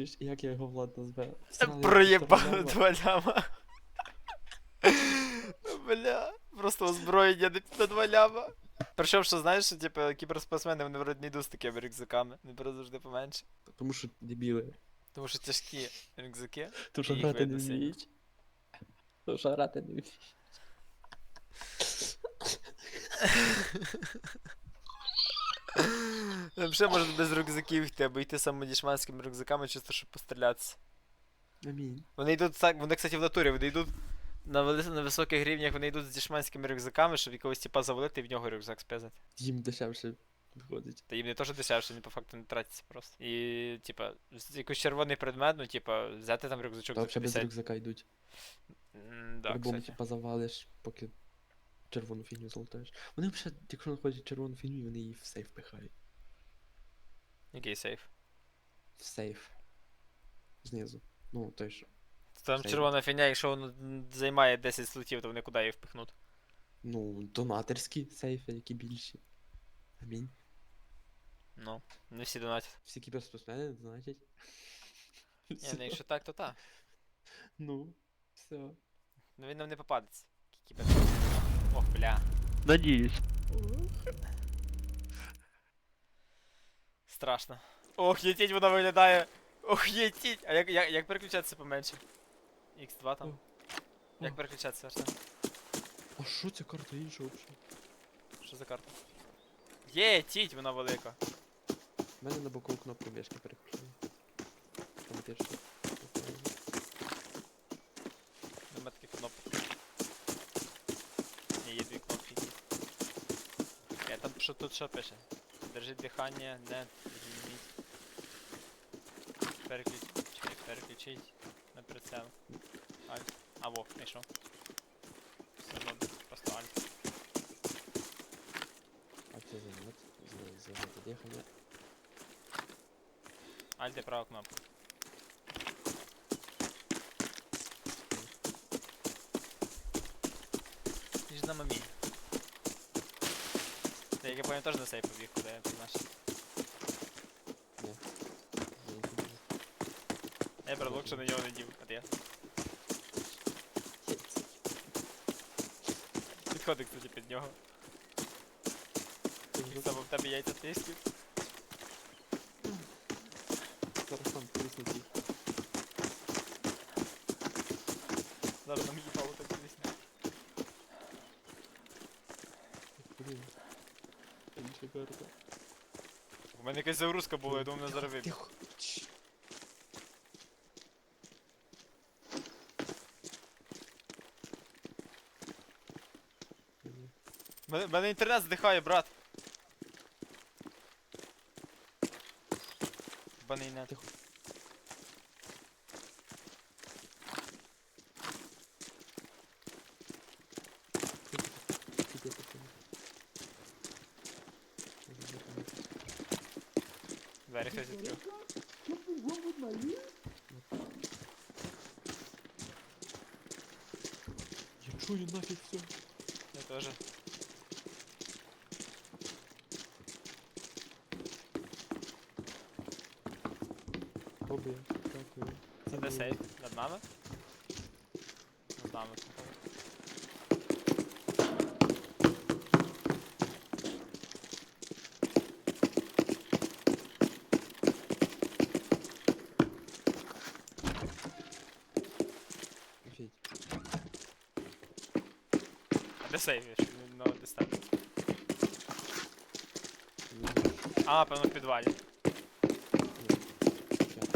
Чуєш, як я його Влад назве? Проєбав два ляма. Бля, просто озброєння на два ляма. Причому, що знаєш, що типу, кіберспортсмени вони вроді не йдуть з такими рюкзаками, вони беруть завжди поменше. Тому що дебіли. Тому що тяжкі рюкзаки. Тому що грати не вміють. Тому що грати не вміють. Взагалі можна без рюкзаків йти, або йти саме дішманськими рюкзаками, чисто щоб пострілятися. Амінь. Вони йдуть так, вони, кстати, в натурі, вони йдуть на, вели- на високих рівнях, вони йдуть з дішманськими рюкзаками, щоб якогось типа завалити і в нього рюкзак спезати. Їм дешевше виходить. Та їм не то, що дешевше, вони по факту не тратяться просто. І, типа, якийсь червоний предмет, ну, типа, взяти там рюкзачок Та за взагалі без рюкзака йдуть. М, Да, По-любому, кстати. типа, завалиш, поки червону фігню золотаєш. Вони взагалі, якщо знаходять червону фігню, вони її в сейф пихають. Який сейф? В сейф. Знизу. Ну, той що. Там Сейф. червона фігня, якщо воно займає 10 слотів, то вони куди її впихнуть? Ну, донаторські сейфи, які більші. Амінь. Ну, не всі донатять. Всі кіберспортсмени донатять. Ні, ну якщо так, то так. Ну, все. Ну він нам не попадеться. Кібер. Ох, бля. Надіюсь. Страшно. Ох, єтіть вона виглядає. Ох, єтіть! А як, як, як переключатися поменше? X2 там. О. Як переключатися, Арсен? А що ця карта інша взагалі? Що за карта? Є, тіть, вона велика. У мене на боку кнопку мішки переключаю. Там теж. є. Нема таких кнопок. Ні, є дві кнопки. Я там що тут що пише? Держи дихання, не змініть. Переключ... Чекай, переключить на прицел. Альт. А, во, знайшов. Все одно просто альт. А це занят. Занят дихання. Альт і права кнопка. Ти ж на мамі. Та як я пам'ятаю, теж на сейф побіг, куди я наш. Я брелок, що на нього не дів, а ти? Підходи, кстати, під нього. Так само в тебе яйця тисків. Зараз там тріснуть. Зараз нам їбало так пісня. Блін. Інша карта. У мене якась загрузка була, я думаю, зараз вибіг. Тихо. Чш. Мене, мене інтернет здихає, брат. Баний. Тихо, 5 від Я чую нафиг все. Я тоже. Обе, дякую. Це де сейф? Над нами? Над нами. А де сейф? Я ще не на дистанції. Ні, А, певно, в підвалі. ні. Щас.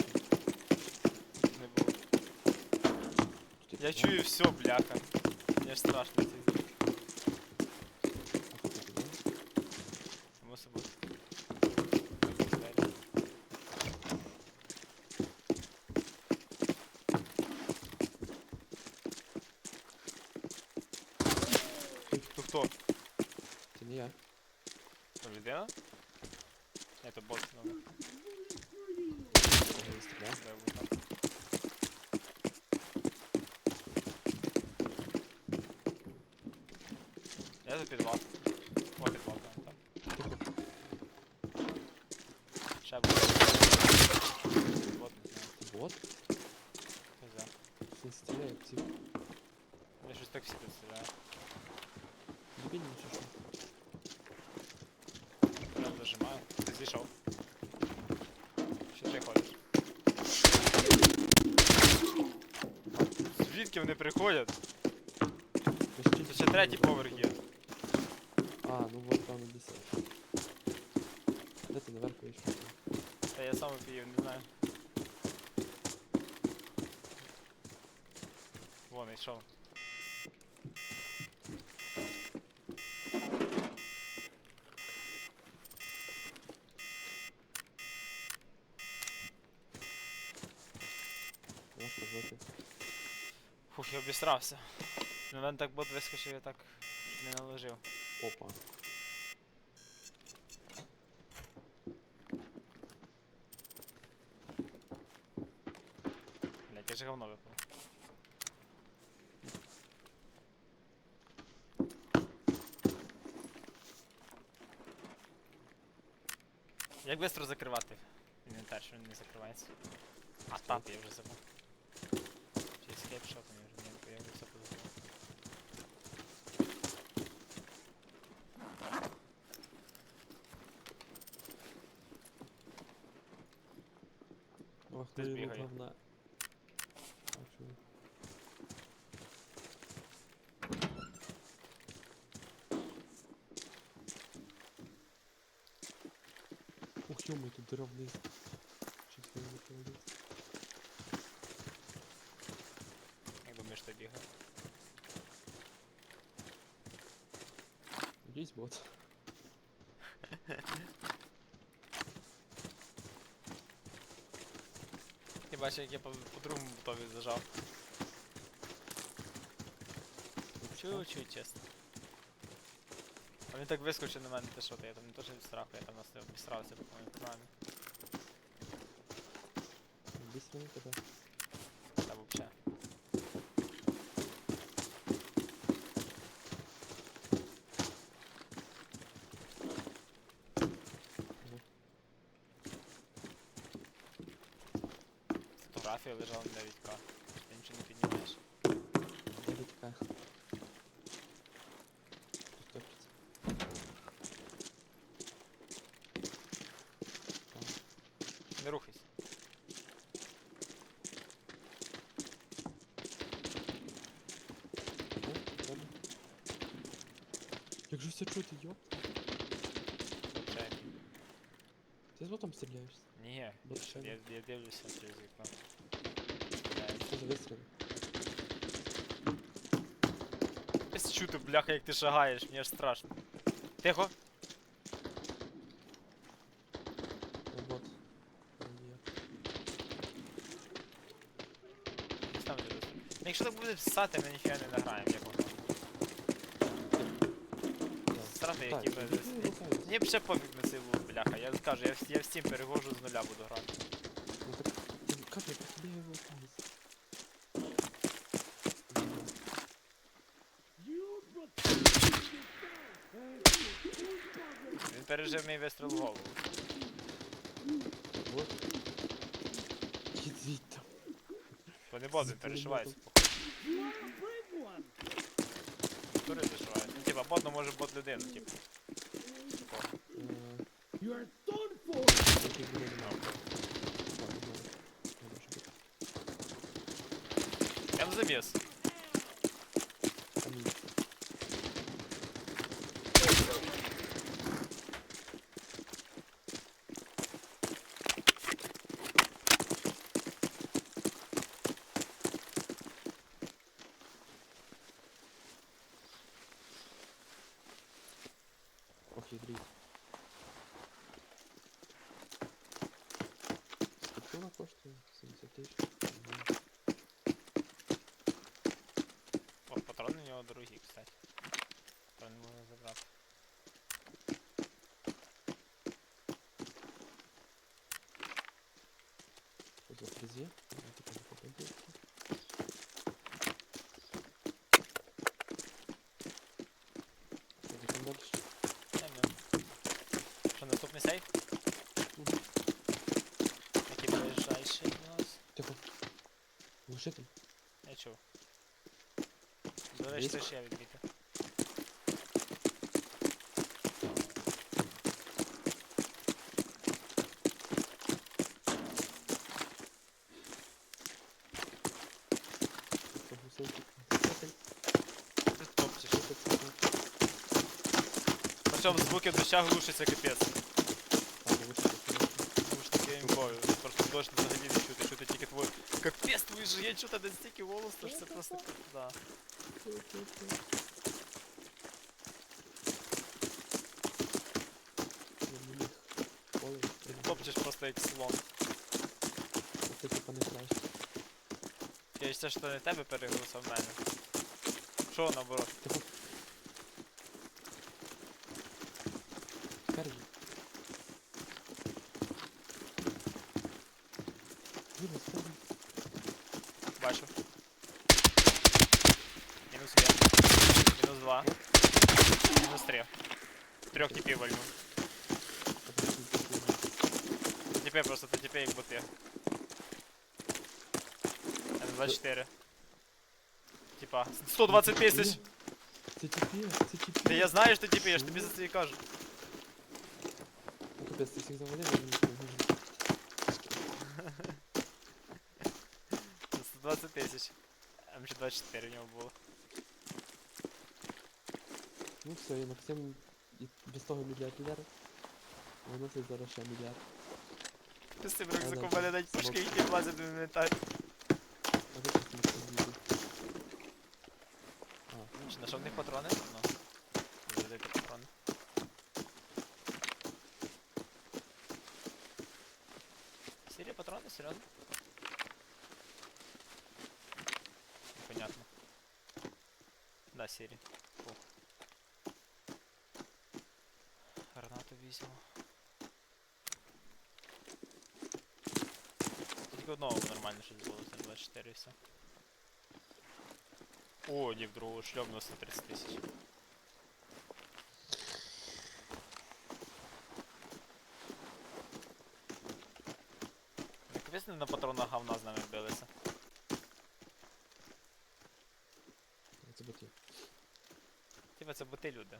Не було. Тут Я є чую все, бляха. Мені ж страшно цей звук. А тут є? Само собою. Двері. Хто хто? Це не я. Це людина? Ні, це бот, ну. Я не стріляв. де ви там. Я за підвал. О, підвал, там, там. Тихо. Ще буде. Бот, не знаю. Бот? Не знаю. Він стріляє, ці Я щось так всі тут стріляю. дебільні чи що? Я зійшов. Що ти ходиш? Звідки вони приходять? Це ще третій поверх є. А, ну вот там і десять. Де ти наверх вийшов? Та я сам офігів, не знаю. Вон йшов. Обісрався. На мене так бот вискочив, я так не наложив. Опа. Блять, я же говно випав. Як швидко закривати інвентар, що він не закривається? А тап я вже забув. Чи вже не я вже все позабув. Ох, Десь ну і бігає. головна. Бачу. Ух, ё тут дыра вниз. Чуть не виходить. Як думаєш, ти бігає? Есть бот. Ти як я по, по другому бутові зажав. Чуть-чуть, чесно. А він так вискочив на мене, ти що ти, я там не теж страху, я там нас обістрався по моїй програмі. Быстро не лежала на Вітька. Ти нічого не піднімаєш. Де така? Тут топчеться. Не рухайся. О, добре. Як же все чути, йоп? Чай. Ти з ботом стріляєшся? Ні, Бот ще я, не. я дивлюся через вікно. Вистріли? Десь чути, бляха, як ти шагаєш, мені аж страшно. Тихо. О, бот. О. Десь там дивлюся. Ну, Якщо так буде писати, ми ніфіга не награємо, як воно. Страти, які ми ну, десь. ну. Мені б ще пофіг на лут, бляха. Я кажу, я, в- я в Steam перегожу з нуля буду грати. Ну как я просто бегаю в вниз? Він пережив мій вистріл в голову. Иди звідти. Бо не бот, він перешивається. Тури перешивається. Ну, типа, бот, ну може бот людину, типу. Такого. Е, який буде знак. Так, ну, не може бути. Я в заміс. Амінь. Ох, ядрить. Скільки вона коштує? 70 тисяч. Мгм. О, патрони у нього дорогі, кстати. Не можна забрати. Що за попадеться. Дальше? Що, наступний сейф? До речі, Близько? теж я відмітив. Це гусейки. Гусейки. Ти топчеш. Причому звуки доща глушиться капець. А, ну, ви що, таке? Тому що таке імбою. Просто дощ взагалі не чути, чути тільки твой. Капець твій же, я чути настільки голосно, що це просто. Да. Топчеш просто як слон. Це типа не краще. Я ще що не тебе перегрузив в мене. Що наоборот? Типа... Скажи. Діма, скажи. Бачу. Мінус є. Мінус два. Мінус три. Трьох типів вальну. Подожди, подожди. Тіпи просто, то тіпи як боти. М24. Типа. 120 тисяч! Це тіпі, це тіпі. Та я знаю, що тіпи, я ж тобі за це і кажу. Ну капець, ти всіх завалив, я не можу. 120 тисяч. М24 в нього було. Ну все, і Максим і без того мільярдер. Виносить зараз ще мільярд. Ти з цим рюкзаком мене навіть пушки які влазять в інвентар. А ви просто Максим їде. А, Чи знайшов в них патрони? Ну. Видайте патрони. Сірі патрони, серйозно? Непонятно. Да, сірі. Візьму. Тільки одного нормально щось було, це 24 і все. О, ні, в другу шльомну 130 тисяч. Капець не на патронах говна з нами билися. це боти. Типа це боти люди.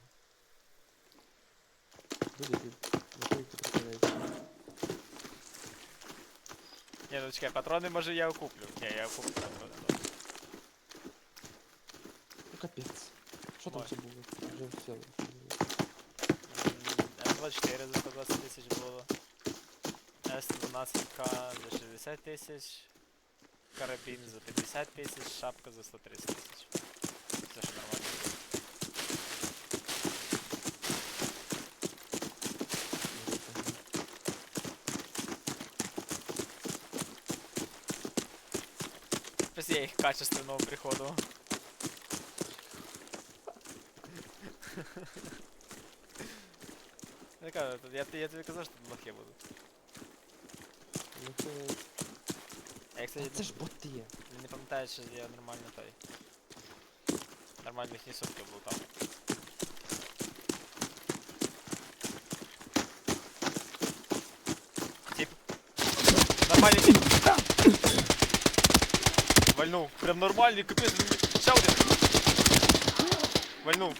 Ні, ну чекай, патрони може я окуплю. Ні, я окуплю патрони. добре. Ну капець. Що там Ой. ще було? Вже все. М24 за 120 тисяч було. С12К за 60 тисяч. Карабін за 50 тисяч, шапка за 130 тисяч. Це ж нормально. Я їх качественного приходу. Я я, я тобі казав, що тут лохи будуть. Ну я, Та кстати, це ж боти. не пам'ятаю, що я нормально той. Нормально їхні був там. Тип. Нормальний тип. Вальнув. Прям нормальний, капець. Ще один. Вальнув.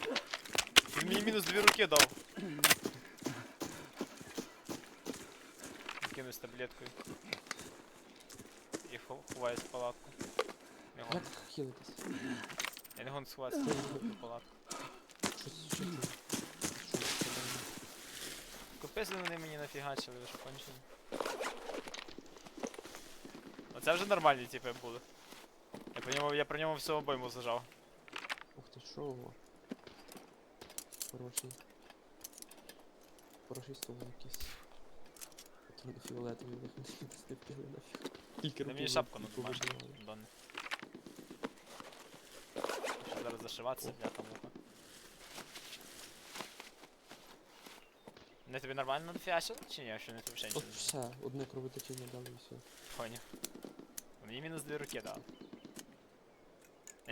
Він мені мінус дві руки дав. Кинусь таблеткою. І хов- ховаюсь в палатку. Як хілитись? Я не гон сховатися в палатку. Щось, що це? Капець вони мені нафігачили, ви що кончені. Оце вже нормальні типи були. Я по ньому, я про ньому всю обойму зажав. Ух ти, що? во? Хороший. Хороший стол якийсь. От він фіолетовий, як ми не впили нафіг. Тільки Та мені руки шапку ви- ну домашню. повибивали. Дон. Ще зараз зашиватися, О. бля там муха. Не тобі нормально нафіасили? Чи ні? Що не тобі ще От нічого не все, одне кровотечення дали і все. Понял. Мені мінус дві руки дав.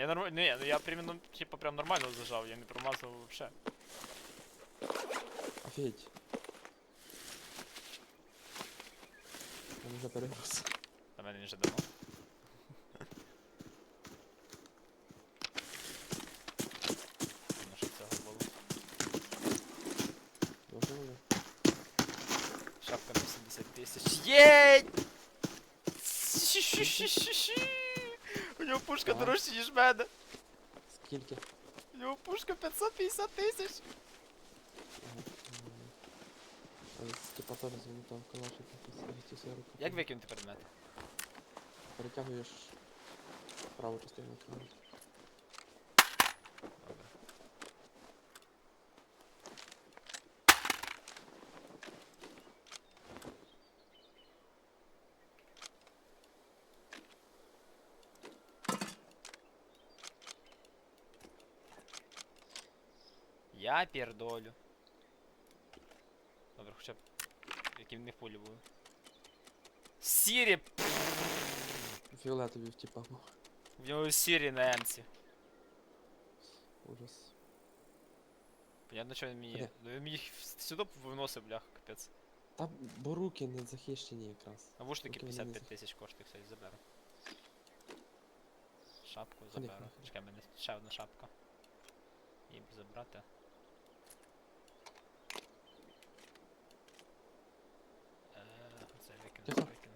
Я нормально. Не, ну я примерно, ну, типа, прям нормально зажал, я не промазал вообще. Офігеть. Він вже перегрузся. Та мене вже давно. Шапка на 70 тисяч. Єй! У нього пушка Ага. дорожча, ніж в мене. Скільки? У нього пушка 550 тисяч. Ага. м. Але Типа теж золотого калаша якісь 240. Як викинути предмети? Перетягуєш праву частину екрану. Я пердолю. Добре, хоча б які в них пулі були. Сірі! Фіолетові втіпав. В нього сірі на емці. Ужас. Понятно, що він мені. Ну він мені їх сюди виносив, блях, капець. Та бо руки не захищені якраз. Вони не 55 тисяч коштує, кстати, заберу. Шапку заберу. Чекай, в мене ще одна шапка. Її забрати. Е, Це викину, це Тихо. викину.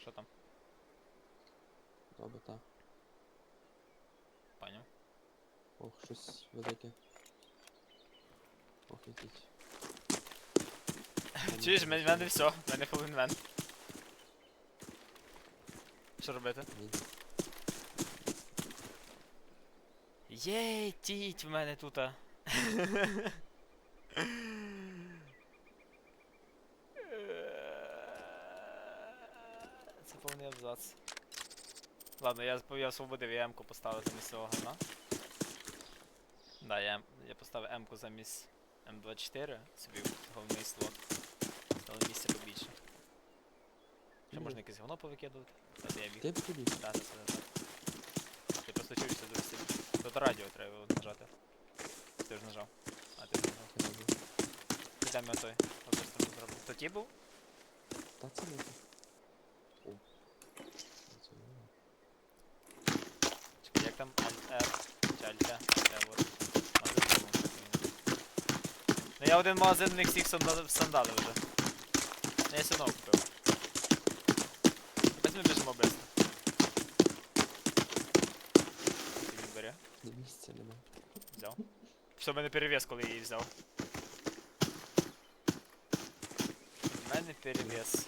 Що там? Добре, так. Поняв. Ох, щось велике. Ох, якийсь. Чуєш, в мене все, в мене фул інвент. Що робити? Єй, тіть в мене тут. Це повний абзац. Ладно, я, я освободив я М-ку поставив замість цього гана. Да, я, я поставив М-ку замість М24, собі головний слот. Але місця побільше. Ще можна якесь говно повикидувати. Та я біг. Ти б тобі. Так, так, так, так. Я просто чуюся дуже сильно. Тут радіо треба нажати. Ти ж нажав. А ти ж нажав. Підемо той. Одну сторону зробив. То ті був? Та це не так. О. Це не. Чекай, як там Alt-R? Чи Alt-T? T, от. Ну я один магазин в них всіх санда- сандали вже. Ну, Я сюди купив. Давайте ми біжимо быстро. Ти не бери. Ні, місця нема. Взяв. Що мене перевес, коли я її взяв. У мене перевес.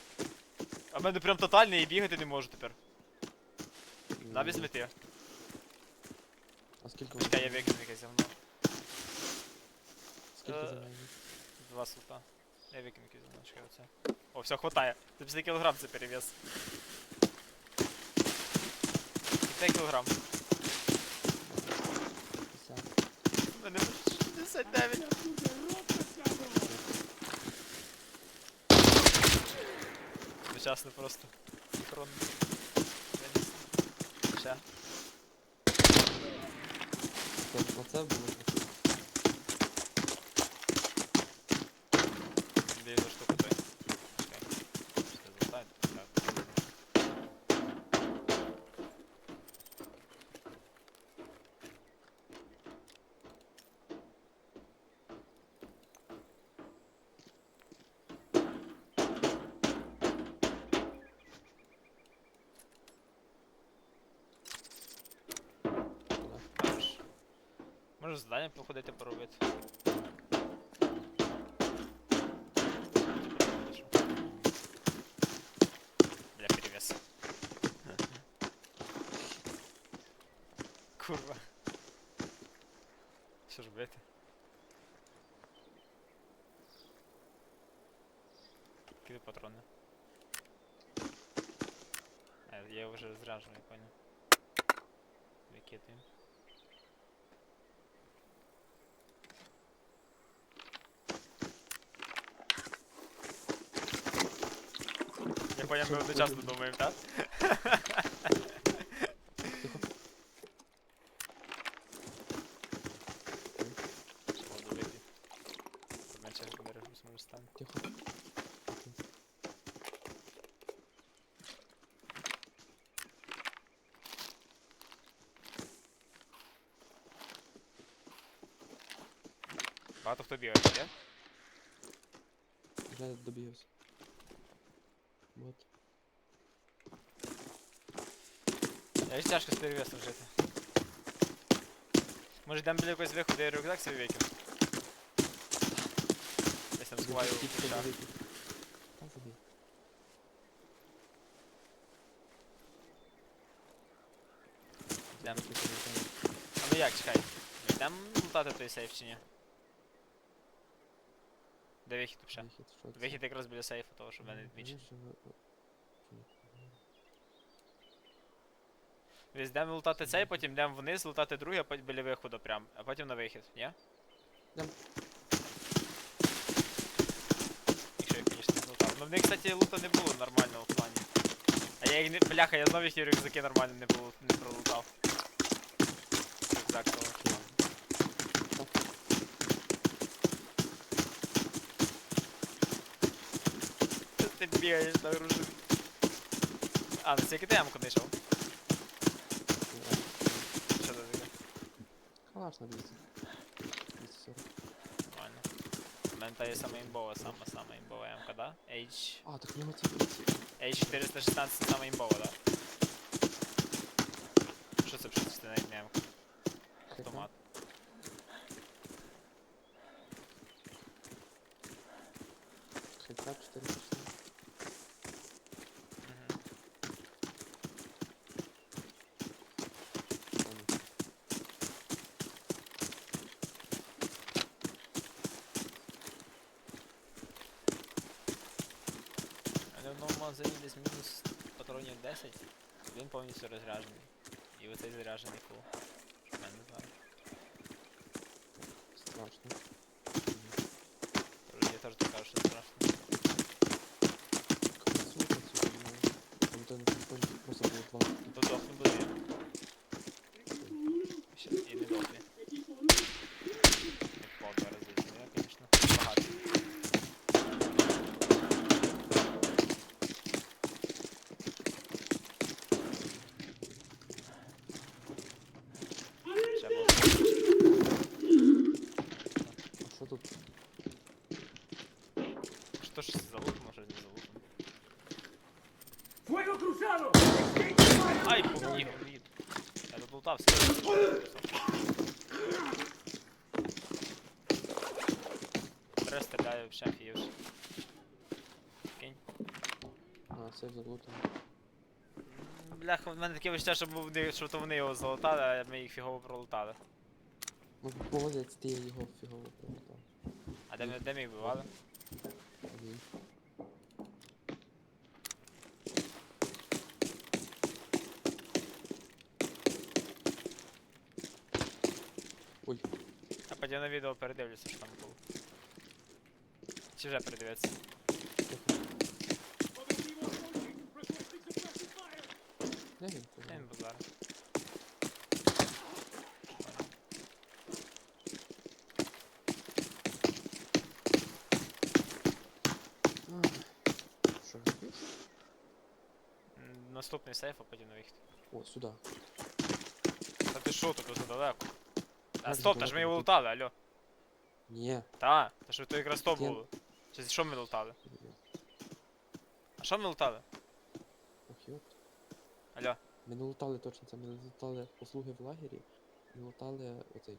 А в мене прям тотальний і бігати не можу тепер. На М, візьми ти. А скільки Чекай, я викину якесь говно. Скільки Е, займає? Два сута. Я говно, чекай оце. О, все, хватає. 50 кілограм це перевес. 5 кілограм. 50. У мене 69. Одночасно просто. Синхронно. Ще. Оце було. Можеш здання походити поробити. Бля, перевес. Курва. Що ж робити? Кидай патрони. А, я вже зражу, я понял. Викидаю. Я понял, ми одночасно думаємо, так? Тихо. Ще воду вип'ю. Менше бережусь, може стане. Тихо. Багато хто бігає, є? Вже добігався. От. Ж тяжко з перевесом жити. Може йдемо біля якогось виходу і рюкзак собі викину? Десь там сховаю Тільки кущах. Йдемо. А ну як, чекай. Йдемо лутати той сейф чи ні? Де вихід взагалі? Вихід, що якраз біля сейфу, того, щоб мене Ну, відмічено. Ви- йдемо лутати цей, потім йдемо вниз, лутати другий, а потім біля виходу прям, а потім на вихід, ні? Йдем. Якщо я, звісно, не злутав. Ну в них, кстати, лута не було нормального в плані. А я їх не. Бляха, я знову їхні рюкзаки нормально не, було, не пролутав. Рюкзак. Ти бігаєш на гружу. А, на скільки ти ямку знайшов? Що це таке? Калаш на 200. 240. Нормально. У мене та є саме імбова, сама сама імбова ямка, да? H... А, так в нього ці ці. H416 саме імбова, да? Що це вже частина ямка? Автомат. Хитка 460. Мгм. А, ні. У мене в новому магазині десь мінус патронів 10, він повністю розряджений. І оцей заряджений кул. Що мене зараз. Страшно. Я теж так кажу, що страшно. Красу, ну, Там то просто було два. Тут буде. Ще і не дохне. Не впав два рази, ну я, звісно, багато. Ще було. А що тут? Що ж залутано, щось не залутано. ¡Fuego cruzado! Ай, повні говнід. Я тут лутався. Три стріляю в шефі вже. Кинь. А, це заглутано. Бляха, в мене таке відчуття, що, був вони- що то вони його залутали, а ми їх фігово пролутали. Ну, молодець, ти його фігово прилетав. А де ми, де ми їх вбивали? Ой, А потім на відео передивлюся, що там було. Чи вже передивиться? тихо. Де він? Я він був зараз. Ах, Що робиш? М, Наступний сейф, а потім на вихід. О, сюди. Та ти що тут уже далеко? А стоп, та ж ми його лутали, алло. Ні. Та, та ж то якраз то було. Чи що ми лутали? А що ми лутали? Ох, йоп. Алло. Ми не лутали точно це, ми лутали послуги в лагері, ми лутали оцей.